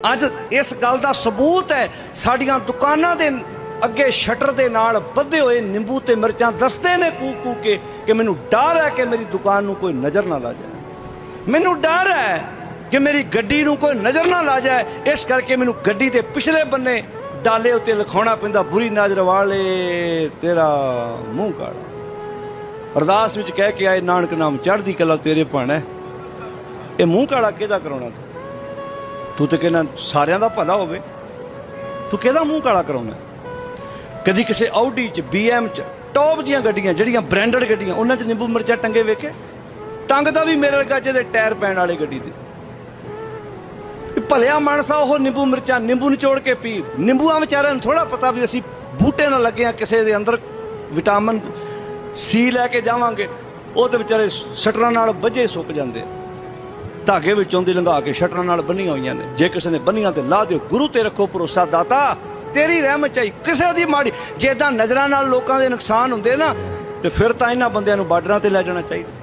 ਅੱਜ ਇਸ ਗੱਲ ਦਾ ਸਬੂਤ ਹੈ, ਸਾਡੀਆਂ ਦੁਕਾਨਾਂ ਦੇ ਅੱਗੇ ਸ਼ਟਰ ਦੇ ਨਾਲ ਬੱਧੇ ਹੋਏ ਨਿੰਬੂ ਤੇ ਮਿਰਚਾਂ ਦੱਸਦੇ ਨੇ ਕੂ ਕੂ ਕੇ, ਕਿ ਮੈਨੂੰ ਡਰ ਹੈ ਕਿ ਮੇਰੀ ਦੁਕਾਨ ਨੂੰ ਕੋਈ ਨਜ਼ਰ ਨਾ ਲਾ ਜਾਏ। ਮੈਨੂੰ ਡਰ ਹੈ ਕਿ ਮੇਰੀ ਗੱਡੀ ਨੂੰ ਕੋਈ ਨਜ਼ਰ ਨਾ ਲਾ ਜਾਏ, ਇਸ ਕਰਕੇ ਮੈਨੂੰ ਗੱਡੀ ਦੇ ਪਿਛਲੇ ਬੰਨੇ ਡਾਲੇ ਉੱਤੇ ਲਿਖਾਉਣਾ ਪੈਂਦਾ, ਬੁਰੀ ਨਜ਼ਰ ਵਾਲੇ, ਤੇਰਾ ਮੂੰਹ ਕਾਲਾ। ਅਰਦਾਸ ਵਿੱਚ ਕਹਿ ਕੇ ਆਏ, ਨਾਨਕ ਨਾਮ ਚੜ੍ਹਦੀ ਕਲਾ ਤੇਰੇ ਭਾਣਾ। ਇਹ ਮੂੰਹ ਕਾਲਾ ਕਿਹਦਾ ਕਰਾਉਣਾ ਤੂੰ? ਤੂੰ ਤੇ ਕਹਿੰਦਾ ਸਾਰਿਆਂ ਦਾ ਭਲਾ ਹੋਵੇ। ਤੂੰ ਕਿਹਦਾ ਮੂੰਹ ਕਾਲਾ ਕਰਾਉਣਾ ਕਦੀ ਕਿਸੇ ਆਊਡੀ ਚ ਬੀਐਮ ਚ ਟੌਪ ਦੀਆਂ ਗੱਡੀਆਂ, ਜਿਹੜੀਆਂ ਬ੍ਰਾਂਡਡ ਗੱਡੀਆਂ, ਉਹਨਾਂ ਚ ਨਿੰਬੂ ਮਿਰਚਾਂ ਟੰਗੇ ਵੇਖੇ? ਟੰਗਦਾ ਵੀ ਮੇਰੇ ਵਰਗਾ ਜਿਹਦੇ ਟਾਇਰ ਪੈਣ ਵਾਲੀ ਗੱਡੀ ਤੇ। ਭਲਿਆ ਮਨਸਾ ਉਹ ਨਿੰਬੂ ਮਿਰਚਾਂ, ਨਿੰਬੂ ਨਿਚੋੜ ਕੇ ਪੀ। ਨਿੰਬੂਆਂ ਵਿਚਾਰਿਆਂ ਨੂੰ ਥੋੜਾ ਪਤਾ ਵੀ ਅਸੀਂ ਬੂਟੇ ਨਾਲ ਲੱਗੇ ਆ ਕਿਸੇ ਦੇ ਅੰਦਰ ਵਿਟਾਮਿਨ ਸੀ ਲੈ ਕੇ ਜਾਵਾਂਗੇ, ਉਹ ਤੇ ਵਿਚਾਰੇ ਸ਼ਟਰਾਂ ਨਾਲ ਵੱਜੇ ਸੁੱਕ ਜਾਂਦੇ ਆ। ਧਾਗੇ ਵਿੱਚੋਂ ਦੀ ਲੰਘਾ ਕੇ ਸ਼ਟਰਾਂ ਨਾਲ ਬੰਨੀਆਂ ਹੋਈਆਂ ਨੇ। ਜੇ ਕਿਸੇ ਨੇ ਬੰਨੀਆਂ ਤੇ ਲਾ ਦਿਓ, ਗੁਰੂ ਤੇ ਰੱਖੋ ਭਰੋਸਾ ਦਾਤਾ, ਤੇਰੀ ਰਹਿਮਤ ਚਾਹੀ ਕਿਸੇ ਦੀ ਮਾੜੀ। ਜੇ ਏਦਾਂ ਨਜ਼ਰਾਂ ਨਾਲ ਲੋਕਾਂ ਦੇ ਨੁਕਸਾਨ ਹੁੰਦੇ ਨਾ, ਤੇ ਫਿਰ ਤਾਂ ਇਹਨਾਂ ਬੰਦਿਆਂ ਨੂੰ ਬਾਰਡਰਾਂ ਤੇ ਲੈ ਜਾਣਾ ਚਾਹੀਦਾ।